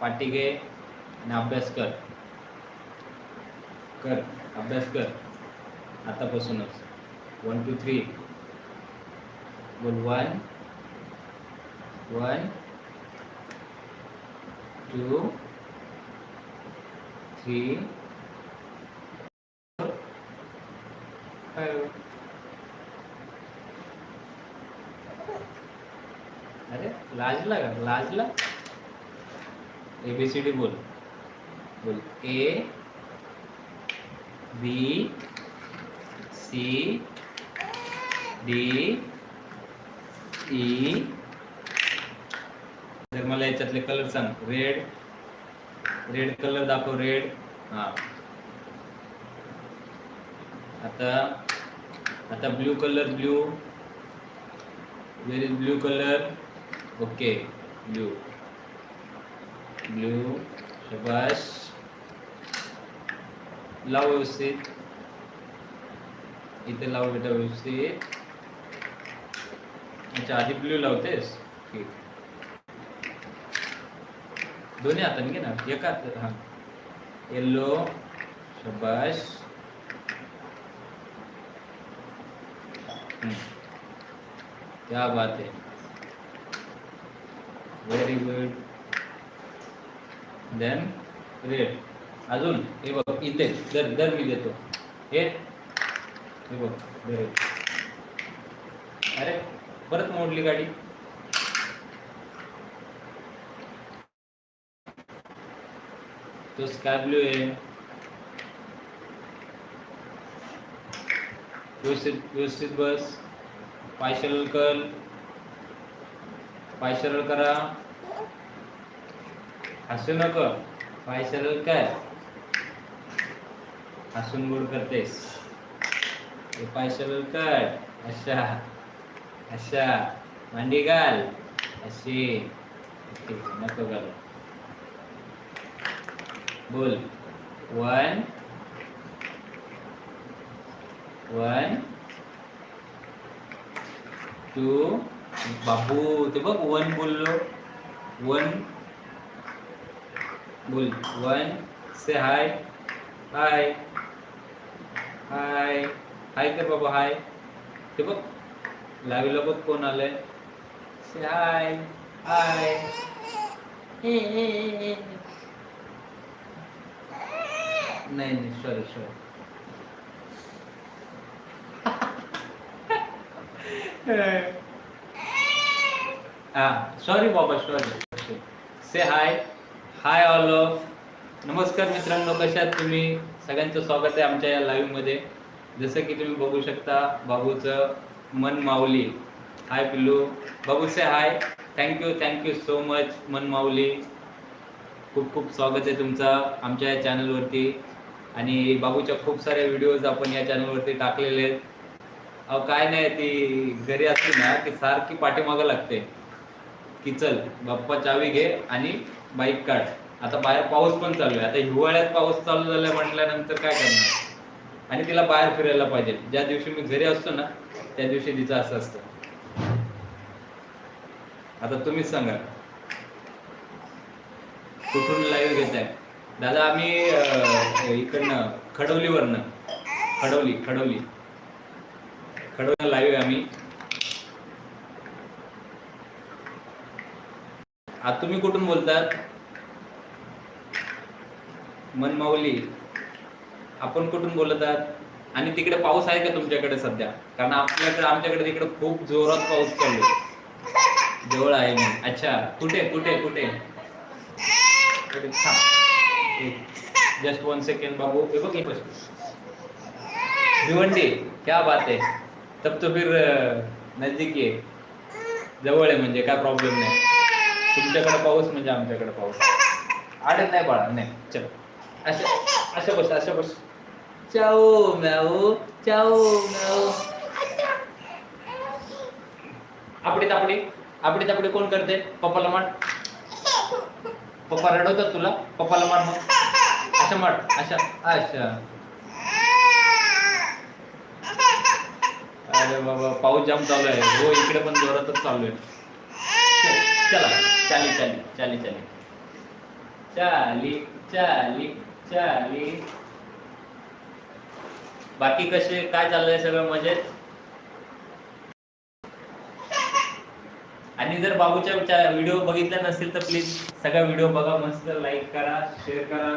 पाठी घे आणि अभ्यास कर. कर अभ्यास कर. आतापासूनच. वन टू थ्री बोल one one two three five अरे लाजला का? लाजला? एबीसीडी बोल. बोल. A B C D E जर मला याच्यातले कलर सांग. रेड रेड कलर दाखव रेड हा. आता आता blue colour blue where is blue colour okay blue blue शबाश लाव व्यवस्थित. इथे लाव बेटा व्यवस्थित. अच्छा आधी ब्ल्यू लावतेस? ठीक. दोन्ही हाताने घे ना. एका हात हा. येल्लो शबाश क्या बात है. व्हेरी गुड देन रेड अजून हे बघ इथे दर दर मी देतो. हे हे बघ अरे परत मोडली गाडी. तो स्काय ब्लू आहे. व्यवस्थित व्यवस्थित बस. पायशल कल. पाय सरळ करा. हसू नको. पाय सरळ कर. हसून गोड करतेस. पाय सरळ कर. अशा. अशा. मांडी घाल. अशी. नको घाल. बोल. वन. वन. टू. बाबू ते बघ वन बोललो. वन बोल वन से हाय हाय हाय हाय कर बाबा हाय ते बघ लागलं बघ कोण आलंय. से हाय हाय नाही नाही सॉरी सॉरी सॉरी बाबा sorry say hi hi all of नमस्कार मित्रांनो कशा आहात तुम्ही सगळ्यांचं स्वागत आहे आमच्या या लाईव्हमध्ये जसं की तुम्ही बघू शकता बाबूचं मन माऊली हाय पिल्लू बाबू say hi thank you thank you so much मन माऊली खूप खूप स्वागत आहे तुमचं आमच्या या चॅनलवरती आणि बाबूच्या खूप साऱ्या व्हिडिओज आपण या चॅनलवरती टाकलेले आहेत. अहो काय नाही ती घरी असली ना की सारखी पाठीमागं लागते. की चल बाप्पा चावी घे आणि बाईक काढ. आता बाहेर पाऊस पण चालू आहे. आता हिवाळ्यात पाऊस चालू झालाय म्हटल्यानंतर काय करणार? आणि तिला बाहेर फिरायला पाहिजे. ज्या दिवशी मी घरी असतो ना त्या दिवशी तिचं असं असतं. आता तुम्हीच सांगा. कुठून लाईव्ह घेताय दादा आम्ही इकडनं खडवलीवरनं खडवली खडवली खडवली लाईव्ह आम्ही. आता तुम्ही कुठून बोलतात? मनमाऊली. आपण कुठून बोलत आहात? आणि तिकडे पाऊस आहे का तुमच्याकडे सध्या? कारण आपल्याकडे आमच्याकडे तिकडे खूप जोरात पाऊस पडलो जवळ आहे मी. अच्छा कुठे कुठे कुठे? जस्ट वन सेकंड बाबू. हे बघ हे भिवंडी क्या बात आहे. तब तो फिर नजदीक नजदीकी आहे जवळ आहे म्हणजे काय प्रॉब्लेम नाही. तुमच्याकडे पाऊस म्हणजे आमच्याकडे पाऊस. आडत नाही बाळा नाही. चल. असं असं बस असं बस. चाओ म्याओ चाओ म्याओ आपडी तापडी आपडी तापडी कोण करते? पप्पाला मार. पप्पा रडवतात तुला? पप्पाला मार मग. अशा मार अशा अच्छा अरे बाबा पाऊस जाम चालू आहे. हो इकडे पण जोरातच चालू आहे. चला. चाली चाली चाली चाली. चाली चाली चाली. बाकी कसे काय चाललंय सगळं मजेत? आणि जर बाबूच्या व्हिडिओ बघितला नसेल तर प्लीज सगळा व्हिडिओ बघा मस्त लाईक करा शेअर करा.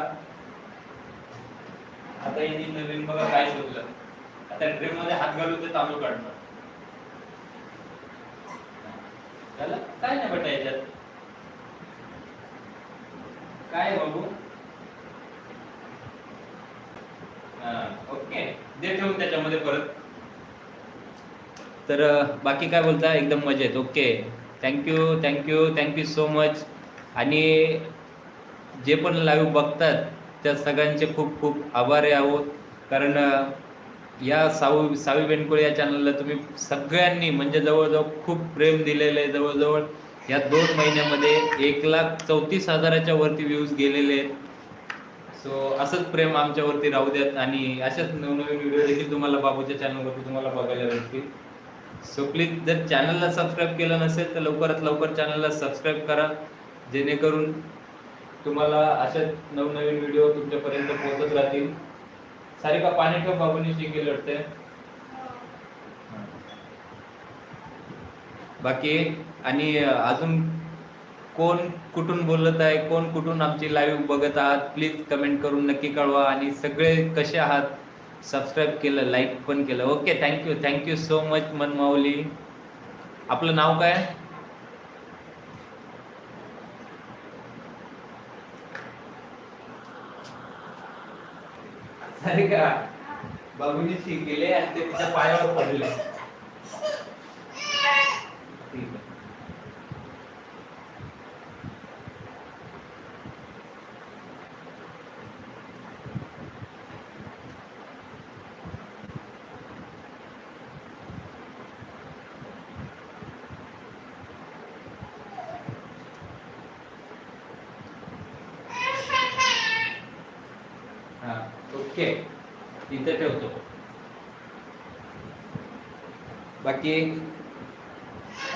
आता यांनी नवीन बघा काय शोधलं? आता ड्रीममध्ये हात घालून ते तांदूळ काढणार. काय नाही बटा याच्यात. काय आहे बाबू? ओके. दे ठेवून त्याच्यामध्ये परत. तर बाकी काय बोलता? एकदम मजेत okay. Thank you thank you thank you so much आणि जे पण लाईव्ह बघतात त्या सगळ्यांचे खूप खूप आभारी आहोत. कारण या साऊ सावी बेनकोळे या चॅनलला तुम्ही सगळ्यांनी म्हणजे जवळजवळ खूप प्रेम दिलेलं आहे. जवळजवळ या दोन महिन्यामध्ये एक लाख चौतीस हजाराच्या वरती व्ह्यूज गेलेले आहेत. सो असंच प्रेम आमच्यावरती राहू द्यात आणि अशाच नवनवीन व्हिडिओ देखील तुम्हाला बाबूच्या चॅनलवरती तुम्हाला बघायला भेटतील. सो प्लीज जर चॅनलला सबस्क्राईब केलं नसेल तर लवकरात लवकर चॅनलला सबस्क्राईब करा. जेणेकरून तुम्हाला अशाच नवनवीन व्हिडिओ तुमच्यापर्यंत पोहोचत राहतील. सारिका पाणी ठेव बाबूनी शिकेल वाटते बाकी आणि अजून कोण कुठून बोलत आहे कोण कुठून आमची लाईव्ह बघत आहात प्लीज कमेंट करून नक्की कळवा आणि सगळे कसे आहात सबस्क्राईब केलं लाईक पण केलं. Okay thank you thank you so much मनमाऊली. आपलं नाव काय? अरे का? बाबूनी आणि ते तिच्या पायावर पडले ठीक आहे हा ओके. इथे ठेवतो. बाकी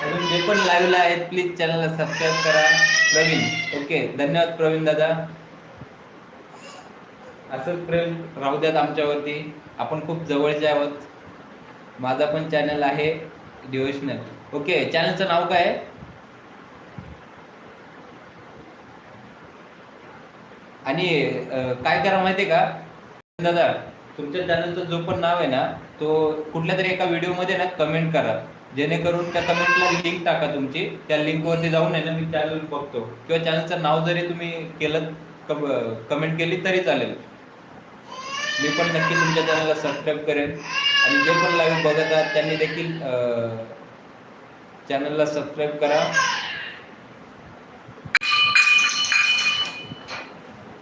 अजून जे पण लाईव्हला आहेत प्लीज चॅनलला सबस्क्राईब करा. प्रवीण ओके. धन्यवाद प्रवीण दादा. असंच प्रेम राहू द्यात आमच्यावरती. आपण खूप जवळचे आहोत. माझा पण चॅनल आहे डिव्हिशनल ओके चॅनलचं नाव काय? आहे आणि काय करा माहितीये का? दादा तुमच्या चॅनलचं जो पण नाव आहे ना तो कुठल्या तरी एका व्हिडिओमध्ये ना कमेंट करा. जेणेकरून त्या कमेंटला लिंक टाका तुमची. त्या लिंक वरती जाऊन आहे ना मी चॅनल बघतो. किंवा चॅनलचं नाव जरी तुम्ही केलं कमेंट केली तरी चालेल. मी पण नक्की तुमच्या चॅनलला सबस्क्राईब करेन. आणि जे पण लाईव्ह बघत आहात त्यांनी देखील चॅनलला सबस्क्राईब करा.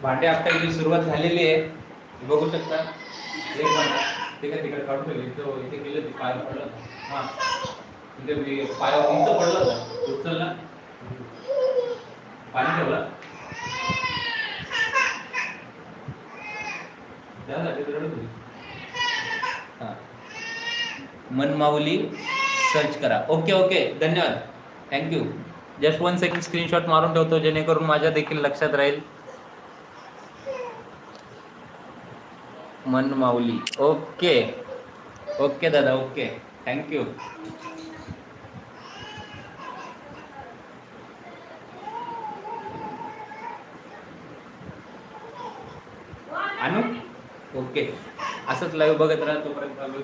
भांडे आपल्याची सुरुवात झालेली आहे. बघू शकता. एक मिनिट. ते काय तिकडे काढून ठेवलं. इथं इथे गेलं ते पाय पडलं. हा. इथे मी पाय उंच पडलं होतं. उचलला. पाणी ठेवलं. त्यासाठी रडत होती. हा. मनमाऊली सर्च करा. Okay okay. धन्यवाद. Thank you just one second screenshot मारून ठेवतो. जेणेकरून माझ्या देखील लक्षात राहील. मन माऊली ओके. ओके दादा ओके. थँक्यू आणू ओके. असंच लाईव्ह बघत राहा तोपर्यंत आलो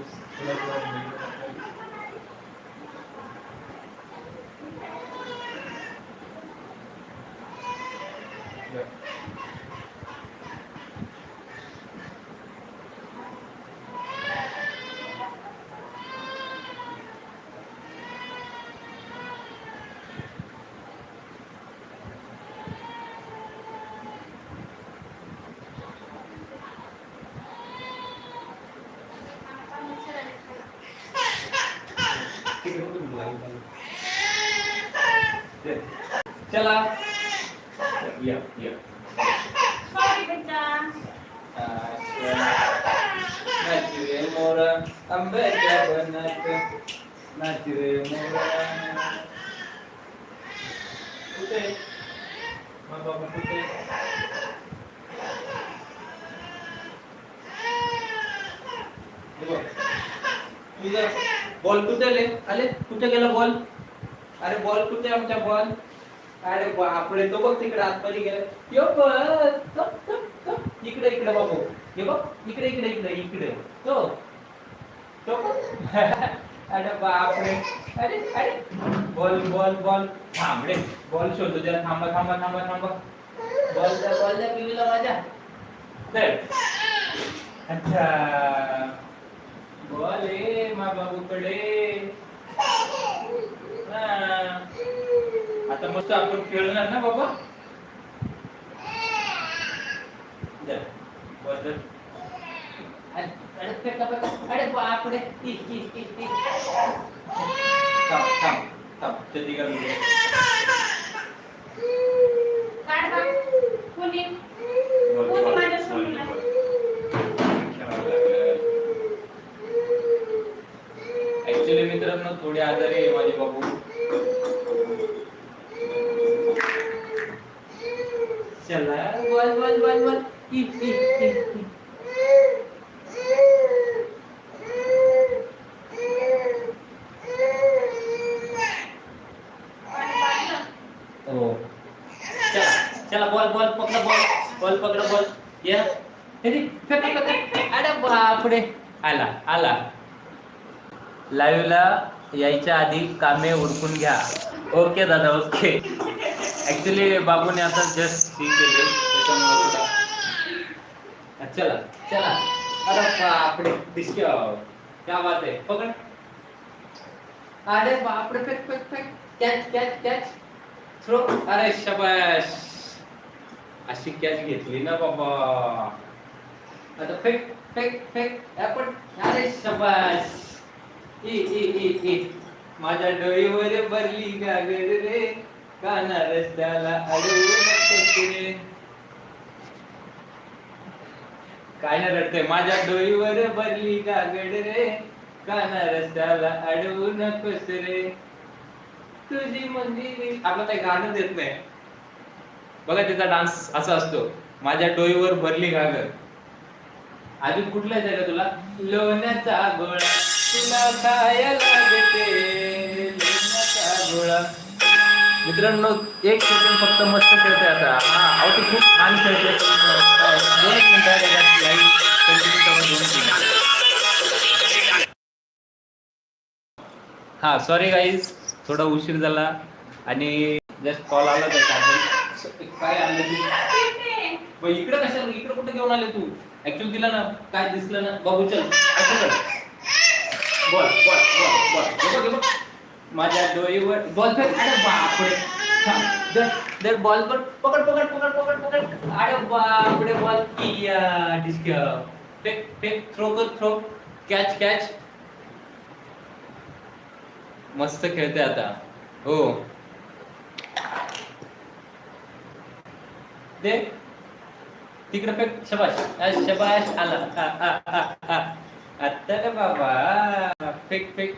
चला या या Sorry, बच्चा. अं, नाच रे मोरा आंब्याच्या बनात नाची रे कुठे? मग बाबा कुठे? तुझा बॉल कुठे आले? अरे कुठे गेला बॉल? अरे बॉल कुठे आमचा बॉल? अरे आपले तो बघ तिकडे आतमध्ये गेला. यो बघ इकडे इकडे बाबू. हे बघ. इकडे इकडे इकडे इकडे. तो. तो बघ. अरे बापरे. अरे अरे. Ball ball ball. थांबडे बॉल शोधतो त्याला थांबा थांबा थांबा थांबा. बॉल द्या बॉल द्या पिवीला माझ्या. दे. अच्छा. बॉल ए मा बाबूकडे. हा. आता मस्त आपण खेळणार ना बाबा? दे. बॉल अरे फेका, फेका. अरे बापरे थांब थांब थांब काढ कोणी? कोणी माझ्या सोनीला? ऍक्च्युली मित्रांनो थोडे आजारी आहे माझे बाबू चला बोल बोल बोल बोल इ, इ, इ, इ. पाणी पाजलं. हो चला चला बॉल बॉल पकडा बॉल बॉल पकडा बॉल या अरे फेका, फेका. पुढे. आला आला. लाईव्हला यायच्या आधी कामे उरकून घ्या. ओके दादा ओके. ऍक्च्युली बाबूने आता जस्ट सी केले. त्याच्यामुळे चला चला. अरे बापरे दिसतो क्या बात आहे. पकड. अरे बापरे फेक फेक फेक. कॅच कॅच कॅच थ्रो अरे शबाश अशी कॅच घेतली ना बाबा. आता फेक फेक फेक. आपण अरे शबाश ई ई ई ई. माझ्या डोळीवर भरली गागर रे. काना रस्त्याला अडवून नकोस काय ना रडते माझ्या डोळीवर भरली गागड रे. काना रस्त्याला अडवू नकोस रे. तुझी मंदिरी आपलं काही गाणं देत नाही. बघा त्याचा डान्स असा असतो. माझ्या डोईवर भरली गागर अजून कुठला आहे का तुला? लोण्याचा गोळा तुला खायला भेटे लोण्याचा गोळा मित्रांनो एक सेकंड फक्त मस्त खेळते आता. हा अहो ती खूप छान खेळते दोन एक मिनिटं दोन हा सॉरी गाईज थोडा उशीर झाला. आणि जस्ट कॉल आला तर काय आलं तू? मग इकडे कशाला? इकडे कुठे घेऊन आले तू? ऍक्च्युअली तिला ना काय दिसलं ना? बाबू चल. बोल बोल बोल बोल. माझ्या डोईवर बॉल फेक अरे बापरे. दर बॉल पण पकड पकड पकड पकड पकड. अरे बापरे बॉल किया डिस्क फेक फेक थ्रो कर थ्रो कॅच कॅच मस्त खेळते आता. हो. दे. तिकडे फेक शबाश. शबाश आला. आता रे बाबा फेक फेक.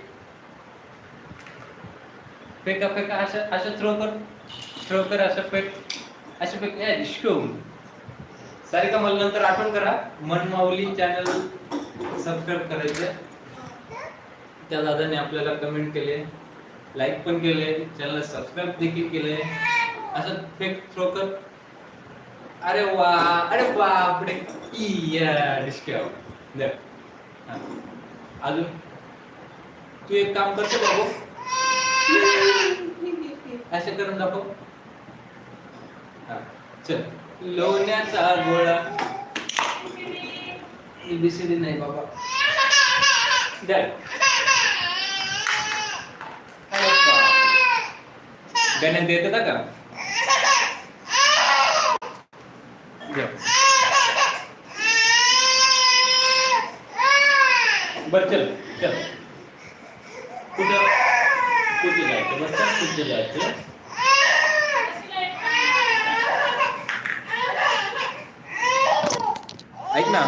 फेका फेका असं असं थ्रो कर. थ्रो कर असं फेक. असं फेक. ए डिस्को सारिका मला नंतर आठवण करा. मनमाऊली चॅनल सबस्क्राईब करायचं. त्या दादाने आपल्याला कमेंट केले लाईक पण केले चॅनल सबस्क्राईब देखील केले. असं फेक थ्रो कर. अरे वा अरे बापरे. इया डिस्को दे. हा. अजून? तू एक काम करतो बाबू असं करून दाखव. हा, चल. लोण्याचा गोळा. एबीसीडी नाही बाबा. द्या अरे बापरे. गण्यात देत का? बर चल चल। जायचं बस चल कुठे जायचं ऐक ना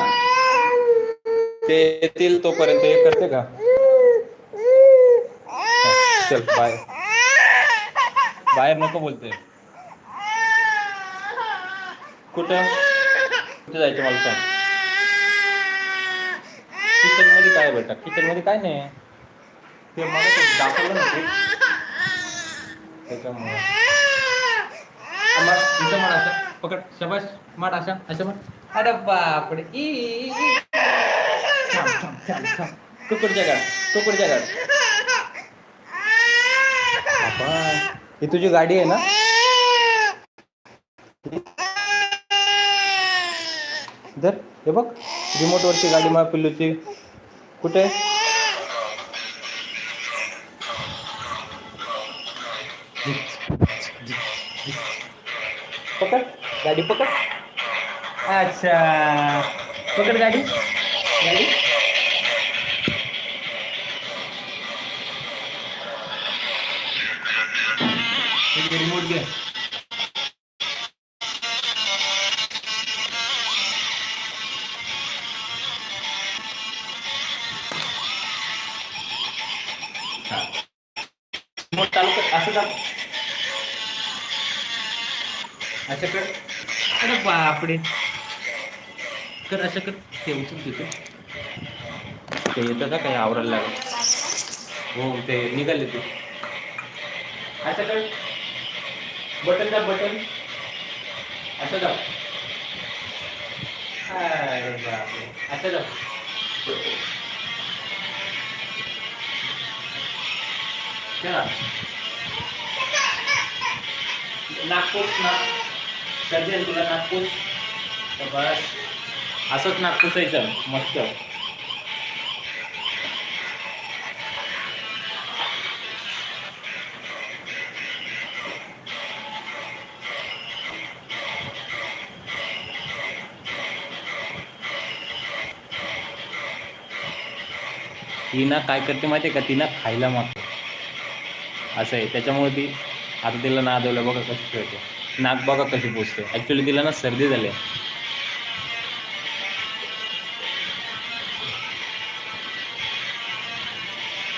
ते येतील तोपर्यंत हे करते का? चल बाय. बाहेर नको बोलतोय कुठं? कुठे जायचं मला सांग. किचनमध्ये काय बेटा? किचनमध्ये काय नाही. ते मला दाखवलं ना त्याच्यामुळे. आम्हा- इथं माड असं. पकड शबाश माड अशा असं माड अरे बापडे ई, कुकडच्या गाड कुकडच्या गाड ही तुझी गाडी आहे ना? धर हे बघ रिमोटवरची गाडी मा पिल्लूची. कुठे? पकड गाडी पकड. अच्छा पकड गाडी. गाडी. रिमोट घे. अरे कर असं कर. ते उचल तिथे. ते येतं का? काही आवरायला लागेल. हो ते निघाले ते. असं कर. बटन दाब बटन. असं दाब. असं दाब. चला. नागपूर नाग सर्जन तुला नागपूस तर बस. असंच नाक पुसायचं मस्त. ती ना काय करते माहिती आहे का? तिना खायला मागते. असं आहे. त्याच्यामुळे ती आता तिला नादवलं बघा कशी खेळते. नाक बघा कशी पोचते. ॲक्च्युली तिला ना सर्दी झाली आहे.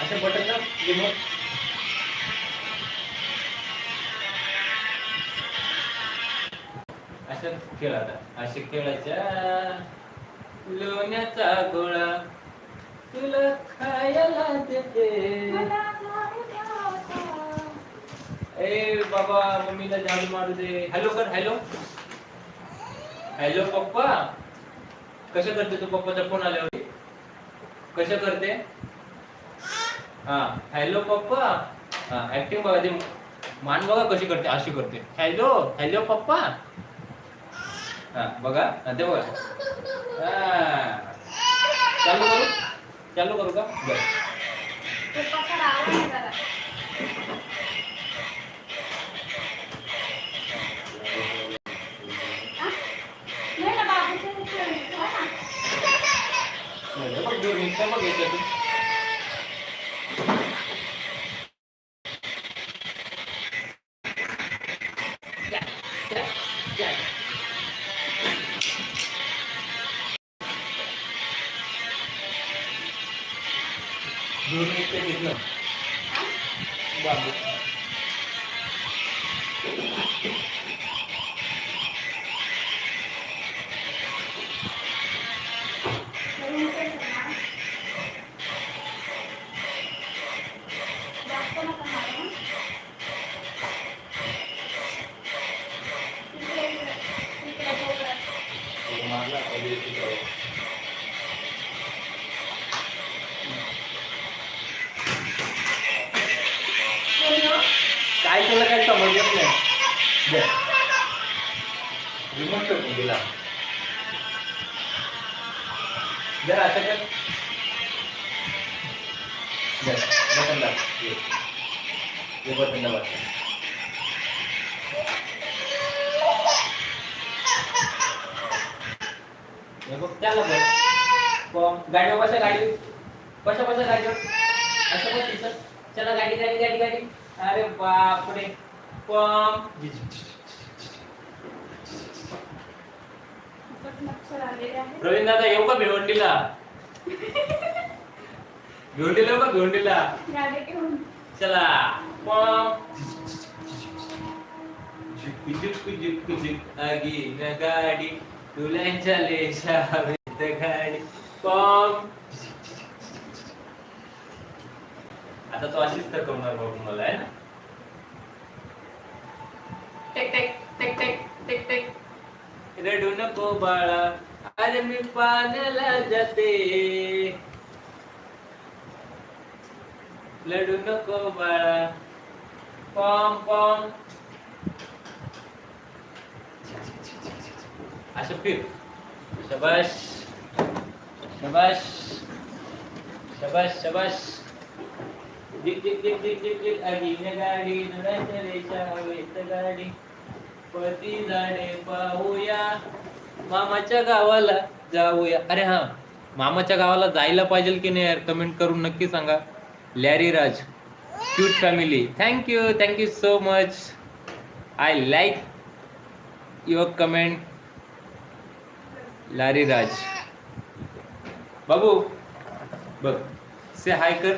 असं बटन ना रिमोट असं खेळ आता. असे खेळायच्या लोण्याचा गोळा तुला खायला देते. ए बाबा मम्मीला झाडू मारू दे. हॅलो कर हॅलो हॅलो पप्पा. कसं करते तू पप्पाचा फोन आल्यावर? कसं करते? हा हॅलो पप्पा. हा ऍक्टिंग बघा ते मान बघा कशी करते अशी करते. हॅलो हॅलो पप्पा. हा बघा ते बघा. चालू करू? चालू करू का? बघ मारला कधी तिकडं. काय तुला काय समजत नाही दे. रिमोट कर दिला जर असं कर दे, बटन दाब ये. ये बटन दाब त्याला बघ पम गाडीवर बसा गाडी. बसा बसा गाडीवर असं बस इथं. चला गाडी गाडी गाडी गाडी. अरे बापरे. पम प्रवीण दादा येऊ का भिवंडीला? भेंडीला बघ भेंडीला गाडी घेऊन. चला. पॉम झुक झुक झुक झुक आगी न गाडी. तुल्यांच्या लेशावेत गाडी पॉम आता तो अशीच तर करणार बघ मला आहे ना? Take take take take take take. रडू नको बाळा अरे मी पाण्याला जाते. लडू नको बाळा. पॉम पॉम. असं फिर. शबाश. शबाश. शबाश शबाश. जिक जिक जिक जिक जिक जिक आगीने गाडी दुराच्या रेषा हवेत गाडी. पती झाडे पाहूया. मामाच्या गावाला जाऊया. अरे हा मामाच्या गावाला जायला पाहिजे की नाही यार? कमेंट करून नक्की सांगा. Larry Raj. Cute family. Thank you thank you so much. I like your comment. Larry Raj. बाबू बघ से हाय कर.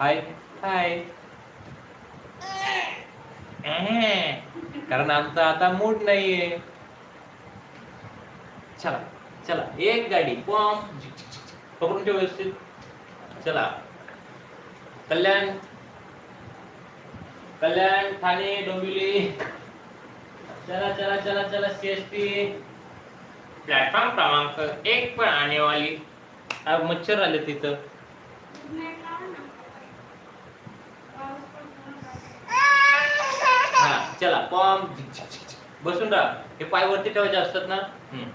हाय हाय. कारण आमचा आता मूड नाहीये. चला चला एक गाडी पॉम. पकडून ठेव व्यवस्थित. चला. कल्याण. कल्याण ठाणे डोंबिवली. चला चला चला चला सीएसटी प्लॅटफॉर्म क्रमांक एक पण आने वाली मच्छर आले तिथं. हा चला पॉम. बसून राहा. हे पाय वरती ठेवायचे असतात ना? हम्म.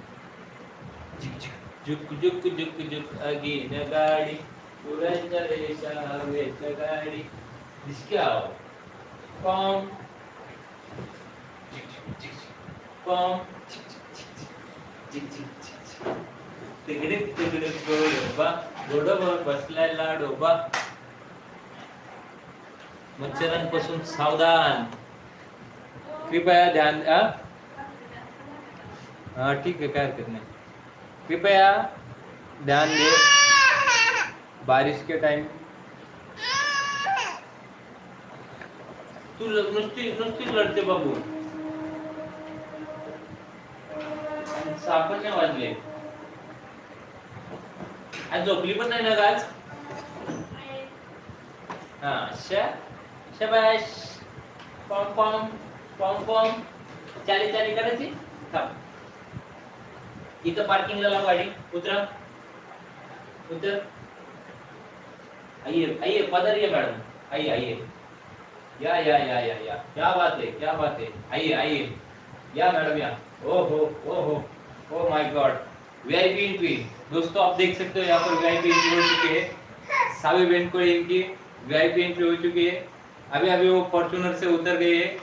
झुक झुक झुक झुक. अगीन गाडी. उड्यांच्या रेषा हवेत गाडी. दिसक्याव पॉम. पॉम. तिकडे तिकडे गोडोबा गोडोबर बसलेला डोबा. मच्छरांपासून सावधान. कृपया ध्यान हा ठीक आहे काय हरकत नाही. कृपया ध्यान दे. बारिश के टाइम तू नुसती नुसतीच लढते बाबू. सापड वाजले? आज झोपली पण नाही ना गाज आज? हा शबाश. पॉम पॉम पॉम पॉम. चाली चाली करायची? थांब. इथं पार्किंगला लाव गाडी. उतरा. उतर. आइए आइए ये मैडम आइए आइए या. या या या या क्या बात है क्या बात है. आइए आइए या मैडम या. ओ हो ओ हो oh my God VIP entry दोस्तों आप देख सकते हो यहाँ पर वीआईपी एंट्री हो चुकी है। सावी बहन को इनकी वीआईपी एंट्री हो चुकी है। अभी अभी वो फॉर्चुनर से उतर गई है।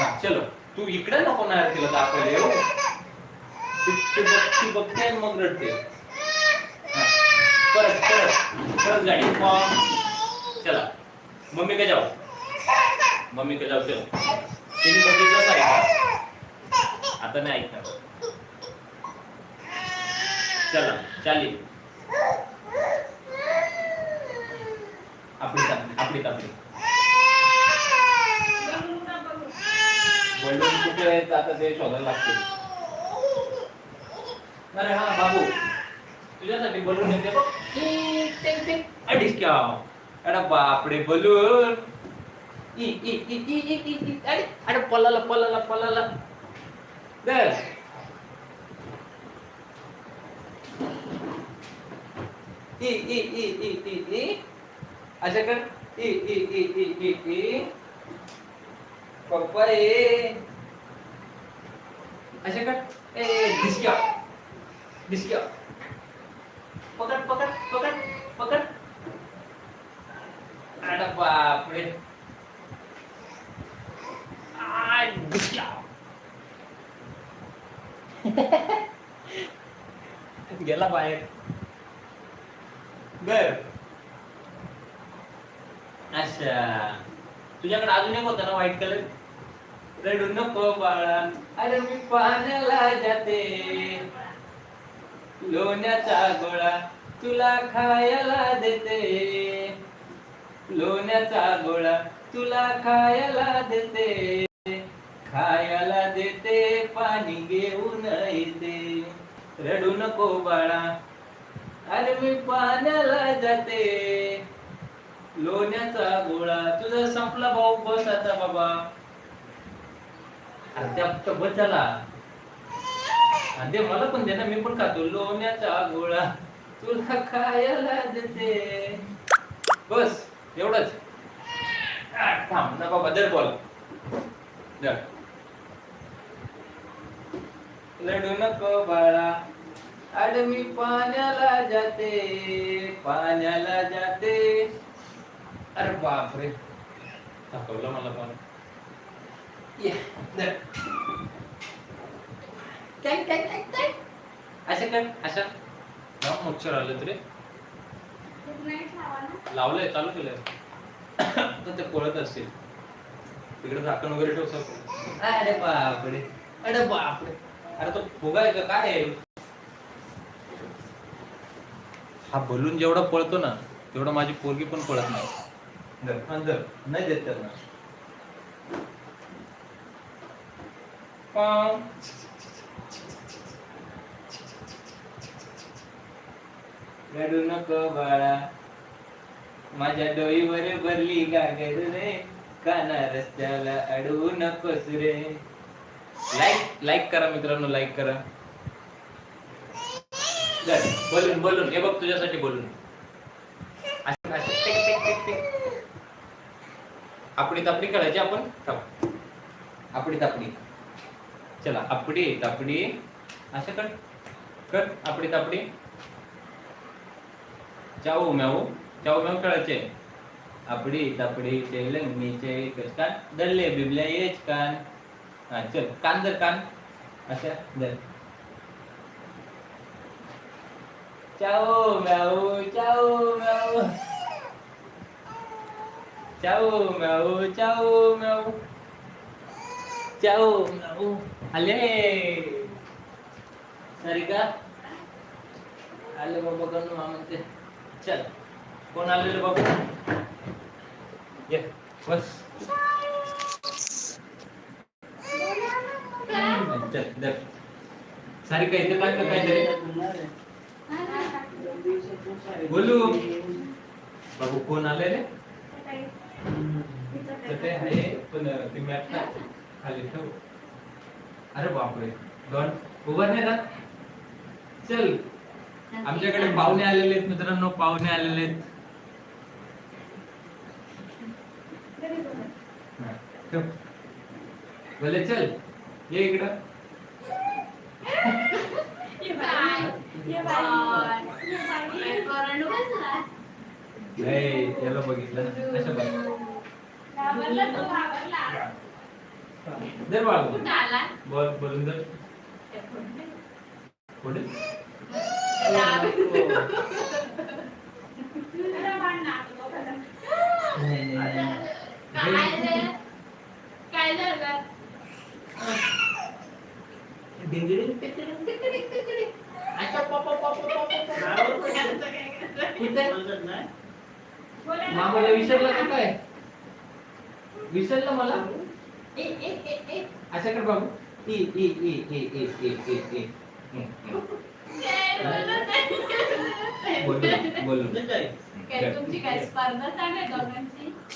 हाँ, चलो। तू इकडे नको ना यार तिला दाखवले हो ती- ती बघ- ती बघते आणि मग रडते। हा. परत परत परत गाडी। पॉम. चला। मम्मी का जाओ। मम्मी का जाओ चलो। तिने बघितलं आता नाही ऐकणार चला चाली आपली तापली आपली तापली बलून कुठे आहेत? आता ते शोधायला लागतील अरे हा बाबू. तुझ्यासाठी बलून येते बघ. अडीच क्या. अरे बापरे बलून. ई ई ई ई ई ई अरे अरे पलाला पलाला पलाला. दे ई ई ई ई ई ई अशा कर ई ई ई ई ई ई पप्पा ए अशा कर ए दिसक्या दिसक्या पकड पकड पकड पकड अरे बापरे आ, दिसक्या गेला बाहेर बर. अच्छा. तुझ्याकडे अजून एक होता ना व्हाईट कलर रडू नको बाळा. अरे मी पाण्याला जाते. लोण्याचा गोळा तुला खायला देते. लोण्याचा गोळा तुला खायला देते. खायला देते पाणी घेऊन येते. रडू नको बाळा. अरे मी पाण्याला जाते. लोण्याचा गोळा. तुझा संपला भाऊ. बस आता बाबा. अद्याप बचाला. दे मला पण दे ना. मी पण खातो. लोण्याचा गोळा. तुला खायला देते. बस. एवढंच. थांब ना बाबा. दर बोल दर लढू नको बाळा. अरे मी पाण्याला जाते पाण्याला जाते. अरे बापरे. थकवलं मला पण. काय काय काय काय? असं कर असं. लाव, मच्छर आलं तरी. लावलंय चालू केलंय. तर ते पळत असतील. तिकडे झाकण वगैरे ठेव सर. अरे बापरे. अरे बापरे. अरे तो फुगा आहे का? काय आहे? हा बलून जेवढा पळतो ना तेवढा माझी पोरगी पण पळत नाही. हा. नाही देत त्यांना. रडू नको बाळा. माझ्या डोईवर भरली गागर रे. काना रस्त्याला अडवू नकोस रे. लाईक लाईक करा मित्रांनो लाईक करा. बोलून बोलून. हे बघ तुझ्यासाठी बोलून. आपडी तापडी खेळायची आपण? आपडी तापडी. चला आपडी तापडी. असं कर. कर आपडी तापडी. चाऊ म्याऊ. चाऊ म्याऊ खेळायचे. आपडी तापडी लंगणीचे कान दल्ले बिबल्या येच कान हा चल कान दर कान. अशा दर चाओ म्याऊ चाओ म्याऊ चाओ म्याऊ चाओ म्याऊ चाओ म्याऊ आले सारिका आले बाबा करणं म्हणते चल कोण आलेले बाबा ये बस चल दर बोलू. बाबू कोण आले रे. तर ते आहे पण ते मॅट खाली ठेव. अरे बापरे. डॉन उभा नाही राहत चल. आमच्याकडे पाहुणे आलेले आहेत मित्रांनो पाहुणे आलेले आहेत. ठेव. भले चल. ये इकडं. नाही याला बघितलं कसं बघितलं बघ दर बोल बोलून दर पुढे काय झालं मामाला विसरलं का काय? विसरलं मला. असं कर बाबू. ए, ए, ए, ए, ए, ए, ए,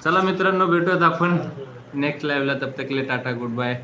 चला मित्रांनो भेटूयात आपण. नेक्स्ट लाईव्हला तब तकले टाटा गुड बाय